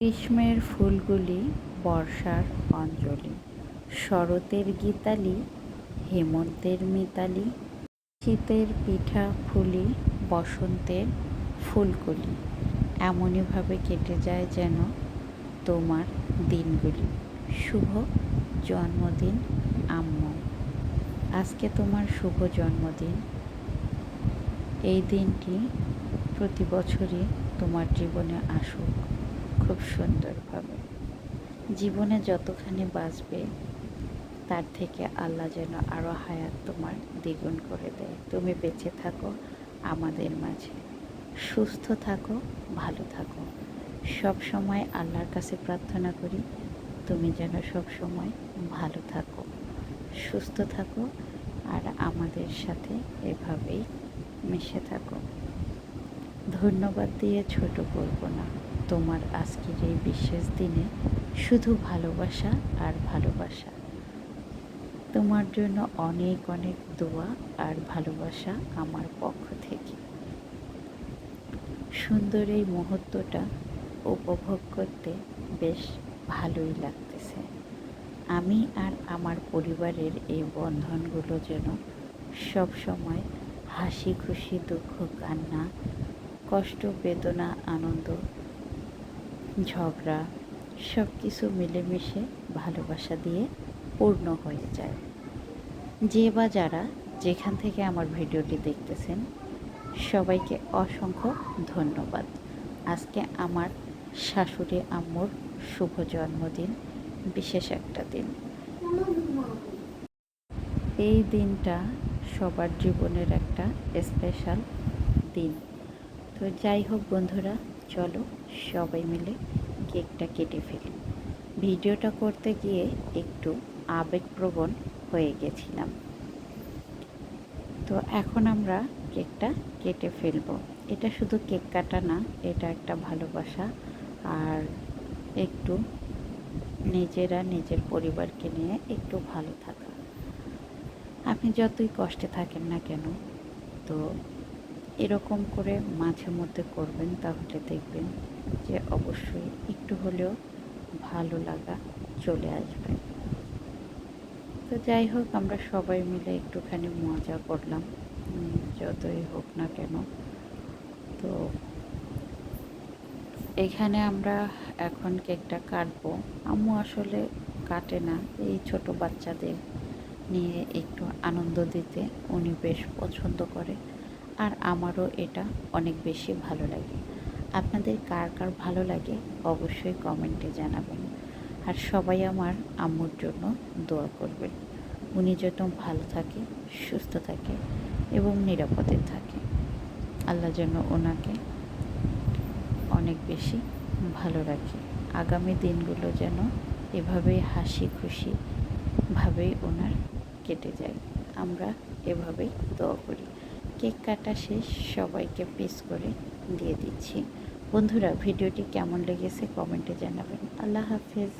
গ্রীষ্মের ফুলগুলি বর্ষার অঞ্জলি, শরতের গীতালি, হেমন্তের মিতালি, শীতের পিঠা ফুলি বসন্তের ফুলকলি। এমনইভাবে কেটে যায় যেন তোমার দিনগুলি। শুভ জন্মদিন, আম্মু। আজকে তোমার শুভ জন্মদিন। এই দিনটি প্রতি বছরই তোমার জীবনে আসুক। খুব সুন্দরভাবে। জীবনে যতখানি বাঁচবে, তার থেকে আল্লাহ যেন আরও হায়াত তোমার দ্বিগুণ করে দেয়। তুমি বেঁচে থাকো আমাদের মাঝে। সুস্থ থাকো, ভালো থাকো। সব সময় আল্লাহর কাছে প্রার্থনা করি, তুমি যেন সব সময় ভালো থাকো, সুস্থ থাকো আর আমাদের সাথে এভাবেই মিশে থাকো। ধন্যবাদ দিয়ে ছোট করব না। তোমার আজকের এই বিশেষ দিনে শুধু ভালোবাসা আর ভালোবাসা। তোমার জন্য অনেক অনেক দোয়া আর ভালোবাসা আমার পক্ষ থেকে। সুন্দর এই মুহূর্তটা উপভোগ করতে বেশ ভালোই লাগতেছে। আমি আর আমার পরিবারের এই বন্ধনগুলো যেন সব সময় হাসি খুশি, দুঃখ, কান্না, কষ্ট, বেদনা, আনন্দ ঝগড়া সব কিছু মিলেমিশে ভালোবাসা দিয়ে পূর্ণ হয়ে যায়। যে বা যারা যেখান থেকে আমার ভিডিওটি দেখতেছেন, সবাইকে অসংখ্য ধন্যবাদ। আজকে আমার শাশুড়ি আম্মুর শুভ জন্মদিন, বিশেষ একটা দিন। এই দিনটা সবার জীবনের একটা স্পেশাল দিন। তো যাই হোক বন্ধুরা চলো সবাই মিলে কেকটা কেটে ফেলি। ভিডিওটা করতে গিয়ে একটু আবেগপ্রবণ হয়ে গেছিলাম। তো এখন আমরা কেকটা কেটে ফেলব। এটা শুধু কেক কাটা না, এটা একটা ভালোবাসা। আর একটু নিজেরা নিজের পরিবারকে নিয়ে একটু ভালো থাকা। আপনি যতই কষ্টে থাকেন না কেন, তো এরকম করে মাঝে মধ্যে করবেন, তাহলে দেখবেন যে অবশ্যই একটু হলেও ভালো লাগা চলে আসবে। তো যাই হোক, আমরা সবাই মিলে একটুখানি মজা করলাম যতই হোক না কেন। তো এখানে আমরা এখন কেকটা কাটবো। আম্মু আসলে কাটে না, এই ছোট বাচ্চাদের নিয়ে একটু আনন্দ দিতে, উনি বেশ পছন্দ করে। আর আমারও এটা অনেক বেশি ভালো লাগে। আপনাদের কার কার ভালো লাগে অবশ্যই কমেন্টে জানাবেন। আর সবাই আমার আম্মুর জন্য দোয়া করবেন। উনি যেন ভালো থাকে, সুস্থ থাকে এবং নিরাপদে থাকে। আল্লাহ যেন ওনাকে অনেক বেশি ভালো রাখে। আগামী দিনগুলো যেন এভাবেই হাসি খুশিভাবেই ওনার কেটে যায়। আমরা এভাবেই দোয়া করি। কেক কাটা শেষ, সবাইকে পিস করে দিয়ে দিচ্ছি। বন্ধুরা, ভিডিওটি কেমন লেগেছে কমেন্টে জানাবেন। আল্লাহ হাফেজ।